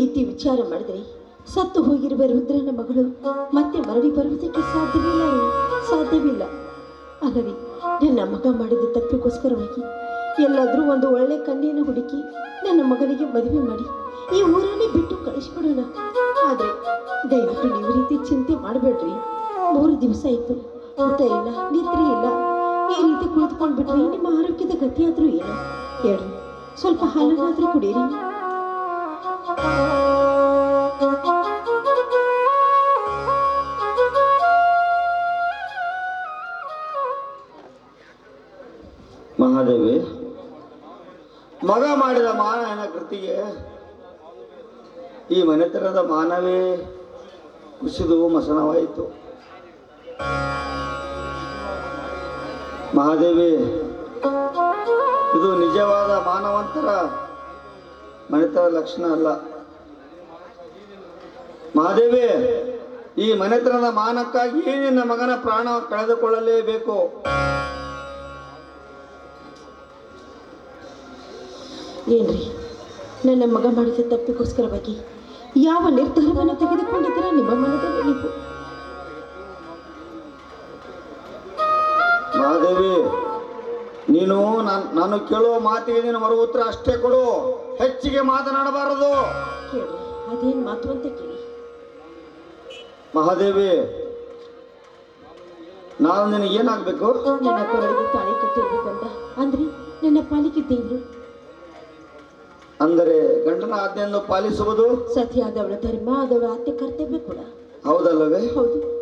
ರೀತಿ ವಿಚಾರ ಮಾಡಿದ್ರಿ ಸತ್ತು ಹೋಗಿರುವ ರುದ್ರನ ಮಗಳು ಮತ್ತೆ ಮರಳಿ ಬರುವುದಕ್ಕೆ ಸಾಧ್ಯವಿಲ್ಲ ಸಾಧ್ಯವಿಲ್ಲ. ಹಾಗಾಗಿ ನನ್ನ ಮಗ ಮಾಡಿದ ತಪ್ಪಿಗೋಸ್ಕರವಾಗಿ ಎಲ್ಲಾದರೂ ಒಂದು ಒಳ್ಳೆ ಕನ್ಯೆಯನ್ನು ಹುಡುಕಿ ನನ್ನ ಮಗನಿಗೆ ಮದುವೆ ಮಾಡಿ ಈ ಊರನ್ನೇ ಬಿಟ್ಟು ಕಳಿಸ್ಬಿಡೋಣ. ಆದರೆ ದಯವಿಟ್ಟು ನೀವು ರೀತಿ ಚಿಂತೆ ಮಾಡಬೇಡ್ರಿ. ಮೂರು ದಿವಸ ಆಯಿತು. ಊಟ ಇಲ್ಲ, ನಿದ್ರೆ ಇಲ್ಲ. ಈ ರೀತಿ ಕುಳಿತುಕೊಂಡ್ಬಿಟ್ರೆ ನಿಮ್ಮ ಆರೋಗ್ಯದ ಗತಿಯಾದರೂ ಏನು? ಹೇಳ್ರಿ ಸ್ವಲ್ಪ ಹಾಲನ್ನಾದರೂ ಕುಡೀರಿ ಮಗ ಮಾಡಿದ ಮಾನವನ ಕೃತಿಗೆ? ಈ ಮನೆತನದ ಮಾನವೇ ಕುಸಿದು ಮಸನವಾಯಿತು. ಮಹಾದೇವಿ, ಇದು ನಿಜವಾದ ಮಾನವಂತರ ಮನೆತನ ಲಕ್ಷಣ ಅಲ್ಲ. ಮಹಾದೇವಿ, ಈ ಮನೆತನದ ಮಾನಕ್ಕಾಗಿ ನಿನ್ನ ಮಗನ ಪ್ರಾಣ ಕಳೆದುಕೊಳ್ಳಲೇಬೇಕು. ಏನ್ರಿ? ನನ್ನ ಮಗ ಮಾಡಿದ ತಪ್ಪಿಗೋಸ್ಕರವಾಗಿ ಯಾವ ನಿರ್ಧಾರವನ್ನು ತೆಗೆದುಕೊಂಡಿದ್ದೀರ ನಿಮ್ಮ ಮನದಲ್ಲಿ ನೀವು? ಮಹಾದೇವಿ ನೀನು ನಾನ್- ಕೇಳೋ ಮಾತಿಗೆ ನೀನು ಮರು ಉತ್ತರ ಅಷ್ಟೇ ಕೊಡು. ಹೆಚ್ಚಿಗೆ ಮಾತನಾಡಬಾರದು. ಅದೇನು ಮಾತು ಅಂತ ಕೇಳಿ. ಮಹಾದೇವಿ ನಾನು ನಿನಗೆ ಏನಾಗಬೇಕು? ನನ್ನ ಕೊರಳಿಗೆ ತಾಳಿ ಕಟ್ಟಿರ್ಬೇಕಂತ. ಅಂದ್ರೆ ನನ್ನ ಪಾಲಿಕೆ ದೇವರು ಅಂದರೆ ಗಂಡನ ಆಜ್ಞೆಯನ್ನು ಪಾಲಿಸುವುದು? ಸತಿಯಾದವಳ ಧರ್ಮ ಅದವಳ ಆತ್ಯ ಕರ್ತವ್ಯ ಕೂಡ. ಹೌದಲ್ಲವೇ? ಹೌದು.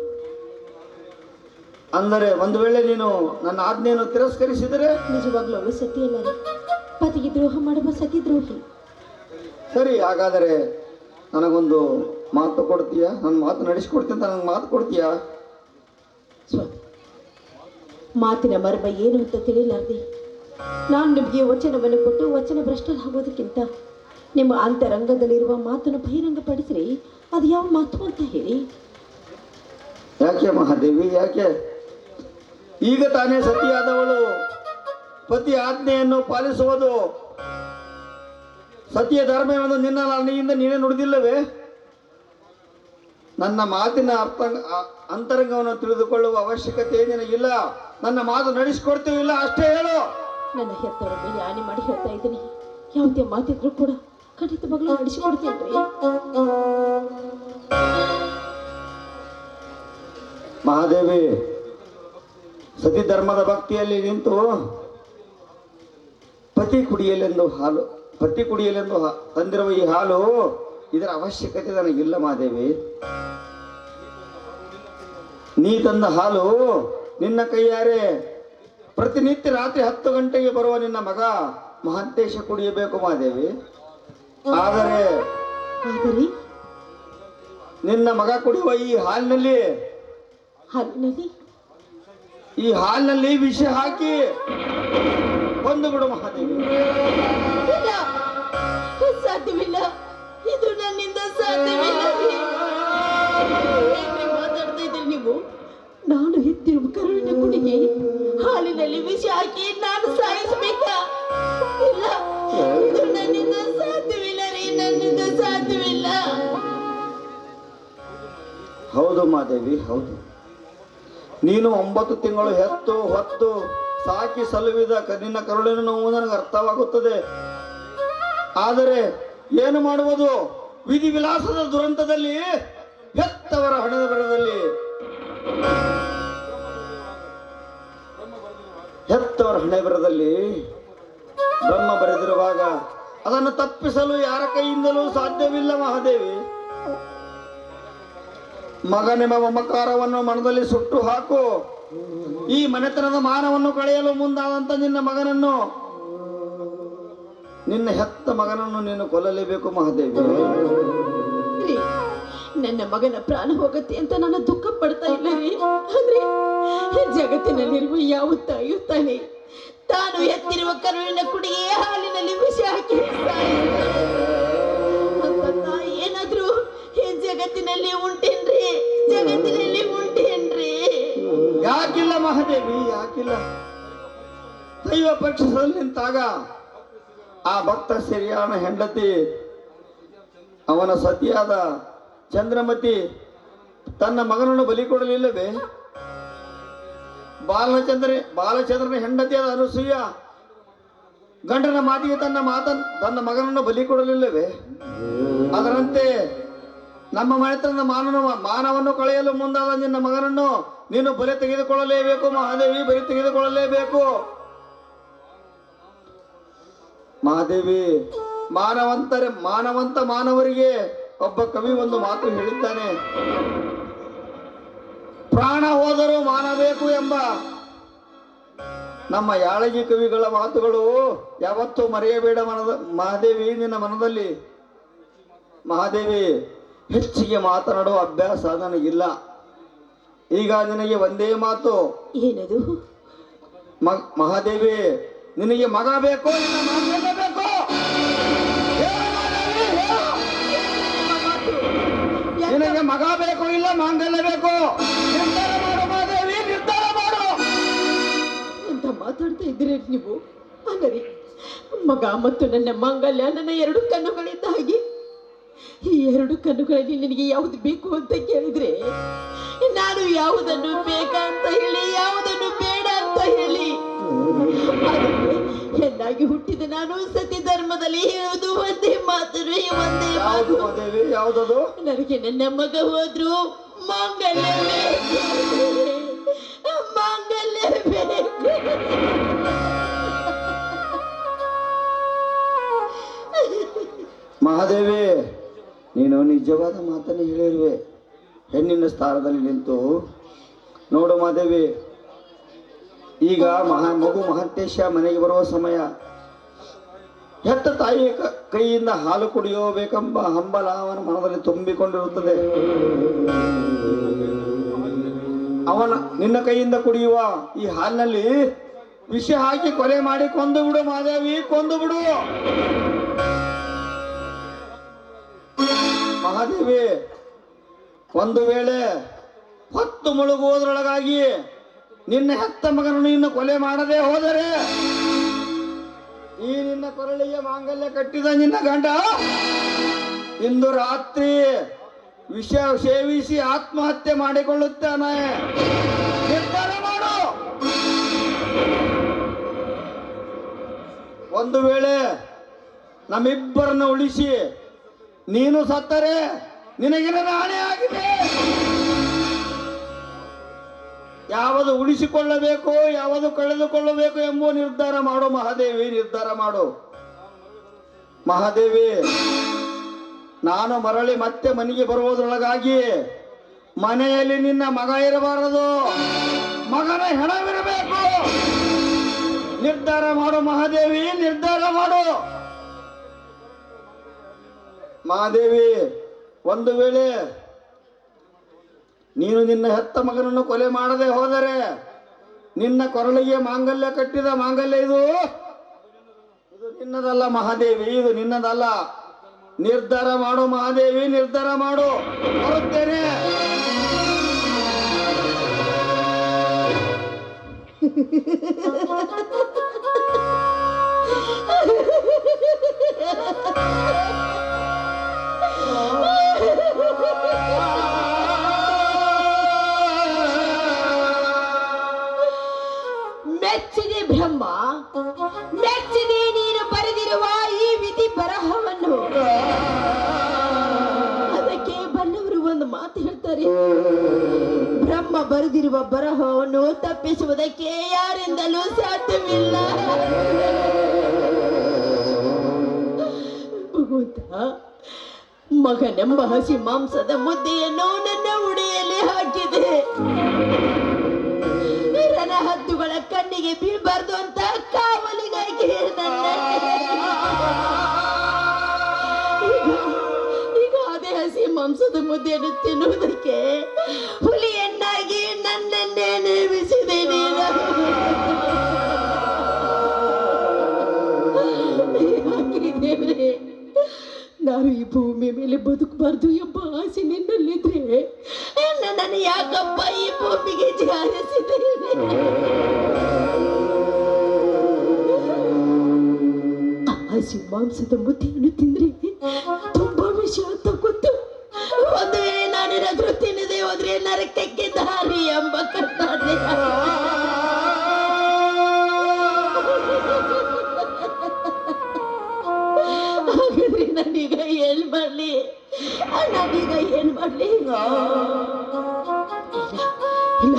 ಅಂದರೆ ಒಂದು ವೇಳೆ ನೀನು ನನ್ನ ಆಜ್ಞೆಯನ್ನು ತಿರಸ್ಕರಿಸಿದರೆ? ನಿಜವಾಗ್ಲೂ ಅವಳು ಸತಿಯಲ್ಲ. ಪತಿಗೆ ದ್ರೋಹ ಮಾಡುವ ಸತಿ ದ್ರೋಹಿ. ಸರಿ ಹಾಗಾದರೆ ನನಗೊಂದು ಮಾತು ಕೊಡ್ತೀಯಾ? ನನ್ನ ಮಾತು ನಡೆಸಿಕೊಡ್ತೀನಿ ಅಂತ ನನಗೆ ಮಾತು ಕೊಡ್ತೀಯಾ? ಮಾತಿನ ಮರ್ಮ ಏನು ಅಂತ ತಿಳಿಲಾರ್ದೆ ನಾನು ನಿಮಗೆ ವಚನವನ್ನು ಕೊಟ್ಟು ವಚನ ಭ್ರಷ್ಟರಾಗೋದಕ್ಕಿಂತ ನಿಮ್ಮ ಅಂತರಂಗದಲ್ಲಿರುವ ಮಾತನ್ನು ಬಹಿರಂಗಪಡಿಸ್ರಿ. ಅದು ಯಾವ ಮಾತು ಅಂತ ಹೇಳಿ. ಯಾಕೆ ಮಹಾದೇವಿ, ಯಾಕೆ? ಈಗ ತಾನೇ ಸತಿಯಾದವಳು. ಪತಿ ಆಜ್ಞೆಯನ್ನು ಪಾಲಿಸುವುದು. ಸತಿಯ ಧರ್ಮವನ್ನು ನಿನ್ನ ನನಗಿಂದ ನೀನೇ ನುಡಿದಿಲ್ಲವೇ? ನನ್ನ ಮಾತಿನ ಅರ್ಥ ಅಂತರಂಗವನ್ನು ತಿಳಿದುಕೊಳ್ಳುವ ಅವಶ್ಯಕತೆ ಏನಿಲ್ಲ ನನ್ನ ಮಾತು ನಡೆಸಿಕೊಡ್ತೀವಿಲ್ಲ, ಅಷ್ಟೇ ಹೇಳು. ನನ್ನ ಹೆತ್ತವರ ಮೇಲೆ ಆಣೆ ಮಾಡಿ ಹೇಳ್ತಾ ಇದ್ದೀನಿ. ಯಾವುದೇ ಮಾತಿದ್ರು ಕೂಡ ಖಂಡಿತವಾಗ್ಲೂ ನಡೆಸಿಕೊಡ್ತೇನ್ರಿ ಮಹಾದೇವಿ, ಸತಿ ಧರ್ಮದ ಭಕ್ತಿಯಲ್ಲಿ ನಿಂತು ಪತಿ ಕುಡಿಯಲೆಂದು ಹಾಲು ಪತಿ ಕುಡಿಯಲೆಂದು ತಂದಿರುವ ಈ ಹಾಲು ಇದರ ಅವಶ್ಯಕತೆ ನನಗಿಲ್ಲ ಮಹಾದೇವಿ. ನೀ ತಂದ ಹಾಲು ನಿನ್ನ ಕೈಯಾರೆ ಪ್ರತಿನಿತ್ಯ ರಾತ್ರಿ ಹತ್ತು ಗಂಟೆಗೆ ಬರುವ ನಿನ್ನ ಮಗ ಮಹಂತೇಶ ಕುಡಿಯಬೇಕು ಮಾದೇವಿ ಆದರೆ ಆದರೆ ನಿನ್ನ ಮಗ ಕುಡಿಯುವ ಈ ಹಾಲಿನಲ್ಲಿ ಹಾಲಿನಲ್ಲಿ? ಈ ಹಾಲಿನಲ್ಲಿ ವಿಷ ಹಾಕಿ ಬಂದು ಬಿಡು ಮಹಾದೇವಿ. ಸಾಧ್ಯವಿಲ್ಲ. ಹಾಕಿ ನಾನು ಸಾಧ್ಯವಿಲ್ಲ ಹೌದು ಮಾದೇವಿ ಹೌದು. ನೀನು ಒಂಬತ್ತು ತಿಂಗಳು ಹೆತ್ತು ಹೊತ್ತು ಸಾಕಿ ಸಲುವಿದ ಕಣ್ಣಿನ ಕರುಳಿನ ನೋವು ನನಗೆ ಅರ್ಥವಾಗುತ್ತದೆ. ಆದರೆ ಏನು ಮಾಡುವುದು? ವಿಧಿ ವಿಲಾಸದ ದುರಂತದಲ್ಲಿ, ಹೆತ್ತವರ ಹಣದ ಬರದಲ್ಲಿ. ಹೆತ್ತವರ ಹಣೆಬರದಲ್ಲಿ ಬ್ರಹ್ಮ ಬರೆದಿರುವಾಗ, ಅದನ್ನು ತಪ್ಪಿಸಲು ಯಾರ ಕೈಯಿಂದಲೂ ಸಾಧ್ಯವಿಲ್ಲ ಮಹಾದೇವಿ. ಮಗನೆಂಬ ಮಮಕಾರವನ್ನು ಮನದಲ್ಲಿ ಸುಟ್ಟು ಹಾಕು. ಈ ಮನೆತನದ ಮಾನವನ್ನು ಕಳೆಯಲು ಮುಂದಾದಂತ ನಿನ್ನ ಮಗನನ್ನು. ನಿನ್ನ ಹೆತ್ತ ಮಗನನ್ನು ನೀನು ಕೊಲ್ಲಲೇಬೇಕು ಮಹಾದೇವಿ. ನನ್ನ ಮಗನ ಪ್ರಾಣ ಹೋಗುತ್ತೆ ಅಂತ ನಾನು ದುಃಖ ಪಡ್ತಾ ಇಲ್ಲ ಜಗತ್ತಿನಲ್ಲಿರುವ ಯಾವ ತಾಯಿಯೂ ತಾನೆ ತಾನು ಎತ್ತಿರುವ ಕರುಳಿನ ಕುಡಿಯೇ ಹಾಲಿನಲ್ಲಿ ವಿಷ ಹಾಕಿ ಏನಾದ್ರೂ ಈ ಜಗತ್ತಿನಲ್ಲಿ ಉಂಟೇನ್ರಿ ಜಗತ್ತಿನಲ್ಲಿ ಉಂಟೇನ್ರಿ. ಯಾಕಿಲ್ಲ ಮಹಾದೇವಿ, ಯಾಕಿಲ್ಲ. ದೈವ ಪಕ್ಷದಲ್ಲಿ ನಿಂತಾಗ ಆ ಭಕ್ತ ಸರಿಯಾನ ಹೆಂಡತಿ, ಅವನ ಸತಿಯಾದ ಚಂದ್ರಮತಿ ತನ್ನ ಮಗನನ್ನು ಬಲಿ ಕೊಡಲಿಲ್ಲವೇ? ಬಾಲಚಂದ್ರ, ಬಾಲಚಂದ್ರನ ಹೆಂಡತಿಯಾದ ಅನುಸೂಯ. ಗಂಡನ ಮಾತಿಗೆ ತನ್ನ ಮಾತನ್, ತನ್ನ ಮಗನನ್ನು ಬಲಿ ಕೊಡಲಿಲ್ಲವೇ? ಅದರಂತೆ ನಮ್ಮ ಮನೆತನದ ಮಾನವ, ಮಾನವನ್ನು ಕಳೆಯಲು ಮುಂದಾದ ನಿನ್ನ ಮಗನನ್ನು ನೀನು ಬಲಿ ತೆಗೆದುಕೊಳ್ಳಲೇಬೇಕು, ಮಹಾದೇವಿ ಬಲಿ ತೆಗೆದುಕೊಳ್ಳಲೇಬೇಕು. ಮಹಾದೇವಿ, ಮಾನವಂತರ, ಮಾನವಂತ ಮಾನವರಿಗೆ ಒಬ್ಬ ಕವಿ ಒಂದು ಮಾತು ಹೇಳಿದ್ದಾನೆ. ಪ್ರಾಣ ಹೋದರೂ ಮಾನಬೇಕು ಎಂಬ ನಮ್ಮ ಯಾಳಗಿ ಕವಿಗಳ ಮಾತುಗಳು ಯಾವತ್ತೂ ಮರೆಯಬೇಡ ಮನದ ಮಹಾದೇವಿ ನಿನ್ನ ಮನದಲ್ಲಿ. ಮಹಾದೇವಿ ಹೆಚ್ಚಿಗೆ ಮಾತನಾಡುವ ಅಭ್ಯಾಸ ನನಗಿಲ್ಲ. ಈಗ ನಿನಗೆ ಒಂದೇ ಮಾತು. ಏನದು? ಮಹಾದೇವಿ ನಿನಗೆ ಮಗ ಬೇಕು ನಿನ್ನ ಮಗ ಬೇಕು ಇಲ್ಲ ಮಾಂಗಲ್ಯ ಬೇಕು. ನಿರ್ಧಾರ ಮಾಡು ಮಾದೇವಿ ನಿರ್ಧಾರ ಮಾಡು. ಅಂತ ಮಾತಾಡ್ತಾ ಇದ್ದೀರಿ ನೀವು? ಅಂದರೆ ಮಗ ಮತ್ತು ನನ್ನ ಮಾಂಗಲ್ಯ ನನ್ನ ಎರಡು ಕಣ್ಣುಗಳಿದ್ದ ಹಾಗೆ ಈ ಎರಡು ಕಣ್ಣುಗಳಲ್ಲಿ ನಿನಗೆ ಯಾವುದು ಬೇಕು ಅಂತ ಕೇಳಿದ್ರೆ, ನಾನು ಯಾವುದನ್ನು ಬೇಕಂತ ಹೇಳಿ, ಯಾವುದನ್ನು ಬೇಡ ಅಂತ ಹೇಳಿ. ಹೆಣ್ಣಾಗಿ ಹುಟ್ಟಿದ ನಾನು ಸತ್ಯ ಧರ್ಮದಲ್ಲಿ ಹೇಳುವುದು ಒಂದೇ ಮಾತು ಒಂದೇ ಮಾತು. ಯಾವುದದು? ನನಗೆ ನನ್ನ ಮಗ ಹೋದ್ರು ಮಾಂಗಲ್ಯ ಬೇಕು. ಮಾಂಗಲ್ಯ ಬೇಕು ಮಹಾದೇವಿ ನೀನು ನಿಜವಾದ ಮಾತನ್ನು ಹೇಳಿರುವೆ. ಹೆಣ್ಣಿನ ಸ್ಥಾನದಲ್ಲಿ ನಿಂತು ನೋಡು ಮಹಾದೇವಿ ಈಗ ಮಹಾ ಮಗು ಮಹಂತೇಶ ಮನೆಗೆ ಬರುವ ಸಮಯ. ಹೆತ್ತ ತಾಯಿಯ ಕೈಯಿಂದ ಹಾಲು ಕುಡಿಯೋಬೇಕೆಂಬ ಹಂಬಲ ಅವನ ಮನದಲ್ಲಿ ತುಂಬಿಕೊಂಡಿರುತ್ತದೆ. ಅವನ, ನಿನ್ನ ಕೈಯಿಂದ ಕುಡಿಯುವ ಈ ಹಾಲಿನಲ್ಲಿ ವಿಷ ಹಾಕಿ ಕೊಲೆ ಮಾಡಿ ಕೊಂದು ಬಿಡು ಮಾದೇವಿ ಕೊಂದು ಬಿಡು. ಮಹಾದೇವಿ, ಒಂದು ವೇಳೆ ಹೊತ್ತು ಮುಳುಗುವುದರೊಳಗಾಗಿ ನಿನ್ನ ಹೆತ್ತ ಮಗನನ್ನು ಇನ್ನು ಕೊಲೆ ಮಾಡದೆ ಹೋದರೆ ಈ ನಿನ್ನ ಕೊರಳಿಗೆ ಮಾಂಗಲ್ಯ ಕಟ್ಟಿದ ನಿನ್ನ ಗಂಡ ಇಂದು ರಾತ್ರಿ ವಿಷ ಸೇವಿಸಿ ಆತ್ಮಹತ್ಯೆ ಮಾಡಿಕೊಳ್ಳುತ್ತಾನೆ. ನಿರ್ಧಾರ ಮಾಡು. ಒಂದು ವೇಳೆ ನಮ್ಮಿಬ್ಬರನ್ನು ಉಳಿಸಿ ನೀನು ಸತ್ತರೆ ನಿನಗಿನ ನಾಣೆ ಆಗಿದೆ. ಯಾವುದು ಉಳಿಸಿಕೊಳ್ಳಬೇಕು, ಯಾವುದು ಕಳೆದುಕೊಳ್ಳಬೇಕು ಎಂಬುವ ನಿರ್ಧಾರ ಮಾಡು, ಮಹಾದೇವಿ, ನಿರ್ಧಾರ ಮಾಡು. ಮಹಾದೇವಿ, ನಾನು ಮರಳಿ ಮತ್ತೆ ಮನೆಗೆ ಬರುವುದರೊಳಗಾಗಿ ಮನೆಯಲ್ಲಿ ನಿನ್ನ ಮಗ ಇರಬಾರದು. ಮಗನ ಹೆಣವಿರಬೇಕು. ನಿರ್ಧಾರ ಮಾಡು, ಮಹಾದೇವಿ, ನಿರ್ಧಾರ ಮಾಡು. ಮಹಾದೇವಿ, ಒಂದು ವೇಳೆ ನೀನು ನಿನ್ನ ಹೆತ್ತ ಮಗನನ್ನು ಕೊಲೆ ಮಾಡದೆ ಹೋದರೆ ನಿನ್ನ ಕೊರಳಿಗೆ ಮಾಂಗಲ್ಯ ಕಟ್ಟಿದ ಮಾಂಗಲ್ಯ ಇದು? ಇದು ನಿನ್ನದಲ್ಲ ಮಹಾದೇವಿ, ಇದು ನಿನ್ನದಲ್ಲ. ನಿರ್ಧಾರ ಮಾಡು ಮಹಾದೇವಿ, ನಿರ್ಧಾರ ಮಾಡು. ಬರುತ್ತೇನೆ. ಮಗನೆಂಬ ಹಸಿ ಮಾಂಸದ ಮುದ್ದೆಯನ್ನು ನನ್ನ ಉಡಿಯಲ್ಲಿ ಹಾಕಿದೆ. ನನ್ನ ಹದ್ದುಗಳ ಕಣ್ಣಿಗೆ ಬೀಳ್ಬಾರ್ದು ಅಂತ ಕಾವಲಿಗಾಗಿ ನನ್ನ ಈಗ- ಅದೇ ಹಸಿ ಮಾಂಸದ ಮುದ್ದೆಯನ್ನು ತಿನ್ನುವುದಕ್ಕೆ ಆಗಬಾರ್ದು ಎಂಬ ಆಸೆ ನಿನ್ನಲ್ಲಿದ್ರೆ. ನನ್ನ ಯಾಕಪ್ಪ ಈ ಭೂಮಿಗೆ ಜಾರಿಸಿದ್ದೇನೆ ಹಸಿ ಮಾಂಸದ ಮುದ್ದೆಯನ್ನು ತಿಂದ್ರೆ ತುಂಬಾ ವಿಷ ಅಂತ ಗೊತ್ತು. ಒಂದು ವೇಳೆ ನಾನೇನಾದ್ರೂ ತಿನ್ನದೆ ಹೋದ್ರೆ ನರಕಕ್ಕೆ ದಾರಿ ಎಂಬ ನಾನೀಗ ಏನ್ ಮಾಡ್ಲಿ ಇಲ್ಲ ಇಲ್ಲ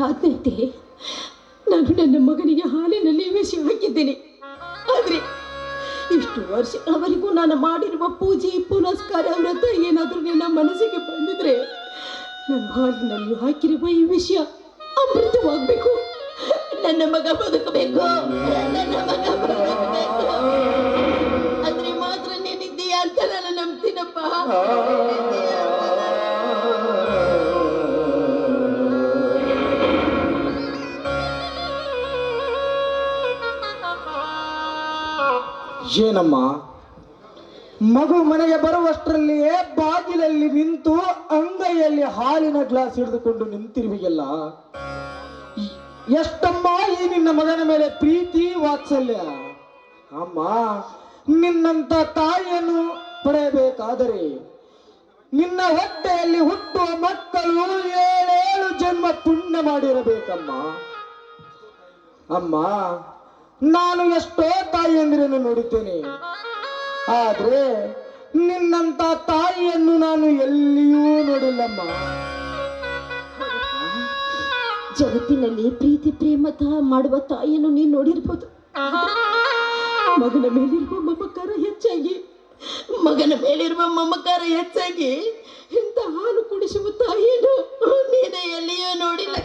ಪತಿದೇವರ ನಾನು ನನ್ನ ಮಗನಿಗೆ ಹಾಲಿನಲ್ಲಿ ವಿಷ ಹಾಕಿದ್ದೇನೆ. ಆದರೆ ಇಷ್ಟು ವರ್ಷಗಳವರೆಗೂ ನಾನು ಮಾಡಿರುವ ಪೂಜೆ, ಪುನಸ್ಕಾರ, ವ್ರತ ಏನಾದರೂ ನನ್ನ ಮನಸ್ಸಿಗೆ ಬಂದಿದ್ರೆ ನನ್ನ ಹಾಲಿನಲ್ಲಿ ಹಾಕಿರುವ ಈ ವಿಷಯ ಅಮೃತವಾಗಬೇಕು. ನನ್ನ ಮಗ ಬದುಕಬೇಕು. ನನ್ನ ಮಗ ಬದುಕಬೇಕು. ಆದ್ರೆ ಮಾತ್ರ ನೀನಿದ್ದೀಯ ಅಂತ ನಾನು ನಂಬ್ತೀನಪ್ಪ. ಏನಮ್ಮ ಮಗು ಮನೆಗೆ ಬರುವಷ್ಟರಲ್ಲಿಯೇ ಬಾಗಿಲಲ್ಲಿ ನಿಂತು ಅಂಗೈಯಲ್ಲಿ ಹಾಲಿನ ಗ್ಲಾಸ್ ಹಿಡಿದುಕೊಂಡು ನಿಂತಿರುವಿಗೆಲ್ಲ. ಎಷ್ಟಮ್ಮ ಈ ನಿನ್ನ ಮಗನ ಮೇಲೆ ಪ್ರೀತಿ, ವಾತ್ಸಲ್ಯ? ಅಮ್ಮ, ನಿನ್ನಂತ ತಾಯಿಯನ್ನು ಪಡೆಯಬೇಕಾದರೆ ನಿನ್ನ ಹೊಟ್ಟೆಯಲ್ಲಿ ಹುಟ್ಟುವ ಮಕ್ಕಳು ಏಳೇಳು ಜನ್ಮ ಪುಣ್ಯ ಮಾಡಿರಬೇಕಮ್ಮ. ಅಮ್ಮ ನಾನು ಎಷ್ಟೋ ತಾಯಿಯಂದಿರನ್ನು ನೋಡಿದ್ದೇನೆ. ಆದ್ರೆ ನಿನ್ನಂತ ತಾಯಿಯನ್ನು ನಾನು ಎಲ್ಲಿಯೂ ನೋಡಿಲ್ಲಮ್ಮ. ಜಗತ್ತಿನಲ್ಲಿ ಪ್ರೀತಿ, ಪ್ರೇಮ ಮಾಡುವ ತಾಯಿಯನ್ನು ನೀನು ನೋಡಿರ್ಬೋದು. ಮಗನ ಮೇಲಿರುವ ಮಮಕಾರ ಹೆಚ್ಚಾಗಿ, ಮಗನ ಮೇಲಿರುವ ಮಮಕಾರ ಹೆಚ್ಚಾಗಿ ಇಂಥ ಹಾಲು ಕುಡಿಸುವ ತಾಯಿಯನ್ನು ನೀನು ಎಲ್ಲಿಯೂ ನೋಡಿಲ್ಲ.